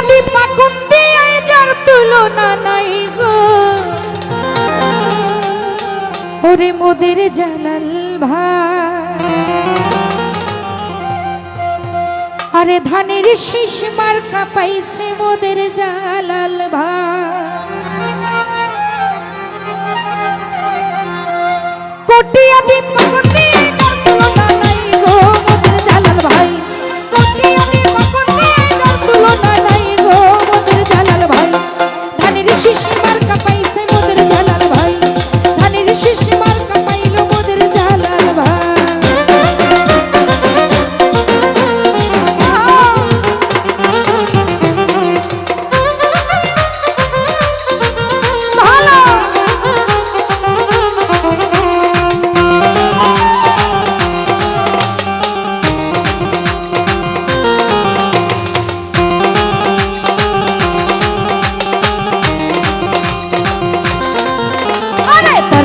আদি পাকুন্দি আয় যার তুলনা নাই গো। ওরে মোদের জালাল ভাই। আরে ধানের শীষ মার্কা পাইছে মোদের জালাল ভাই। কোটি আদি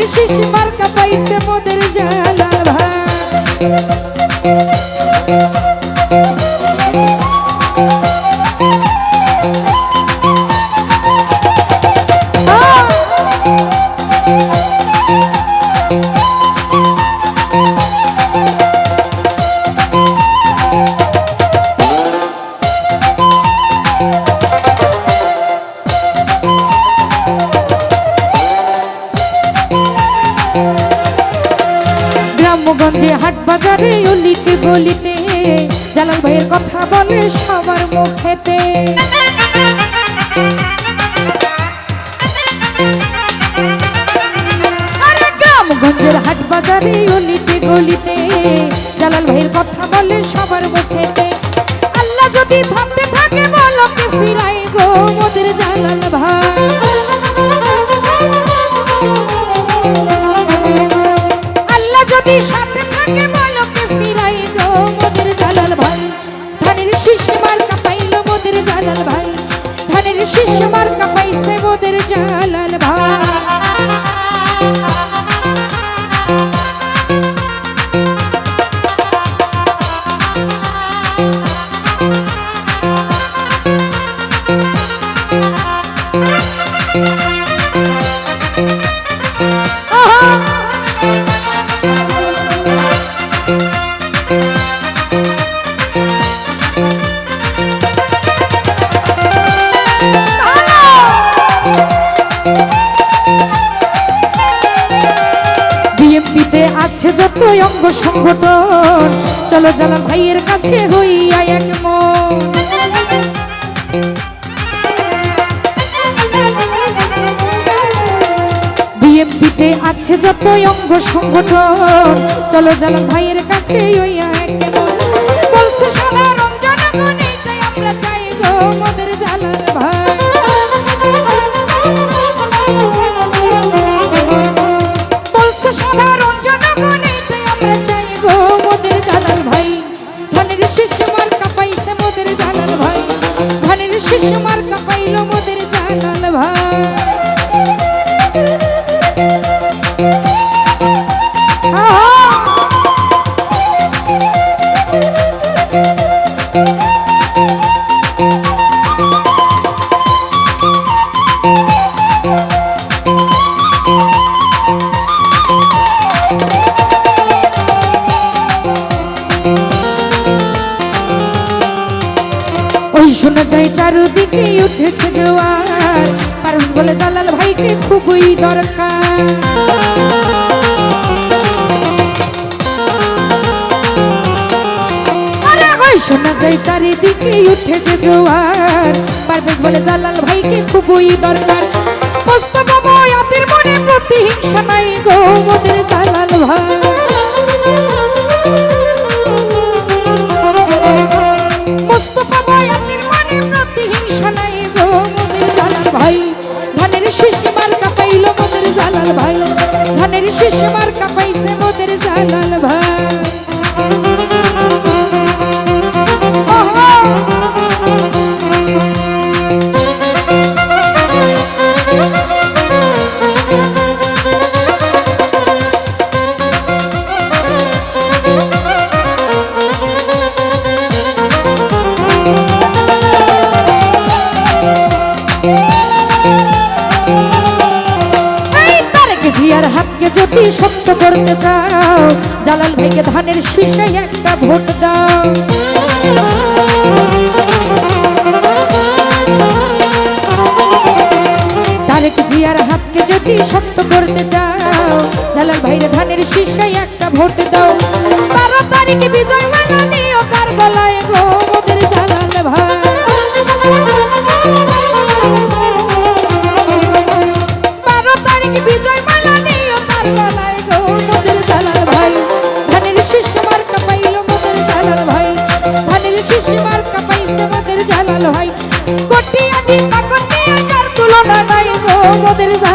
ধানের শীষ মার্কা মোদের জালাল ভাই সবার মুখেতে। হাট বাজারে অলিতে গলিতে, জালাল ভাইয়ের কথা বলে সবার মুখেতে। আল্লাহ যদি ভাবতে থাকে বলকে ফিরাই গো মোদের জালাল ভাই। আল্লাহ যদি সাথে থাকে বলকে ফিরাই গো মোদের জালাল ভাই। শীষ মার্কা পাইলো মোদের জালাল ভাই। ধানের শীষ মার্কা পাইছে মোদের জালাল বিএমপিতে আছে যত অঙ্গ সংগঠন। চলো জালাল ভাইয়ের কাছে হইয়া এক বিএমপিতে আছে যত অঙ্গ সংগঠন। চলো জালাল ভাইয়ের কাছে হইয়া এক বলছে সাধারণ জনগণ আমরা ভাই। শীষ মার্কা পাইল মোদের শোনা যায়, চারুদিকে উঠেছে জোয়ার। পারুস বলে, জালাল ভাইকে খুবই দরকার। শোনা যায়, চারিদিকে উঠেছে জোয়ার। পারভেজ বলে, জালাল ভাইকে খুবই দরকার। শীষ মার্কা পাইছে মোদের জালাল ভাই। যদি সত্য করতে চাও, জালাল ভাইকে ধানের শীষে একটা ভোট দাও। তারেক জিয়ার হাতকে যদি সত্য করতে চাও, জালাল ভাইয়ের ধানের শীষে একটা ভোট দাও। বারো তারিখে বিজয় মালা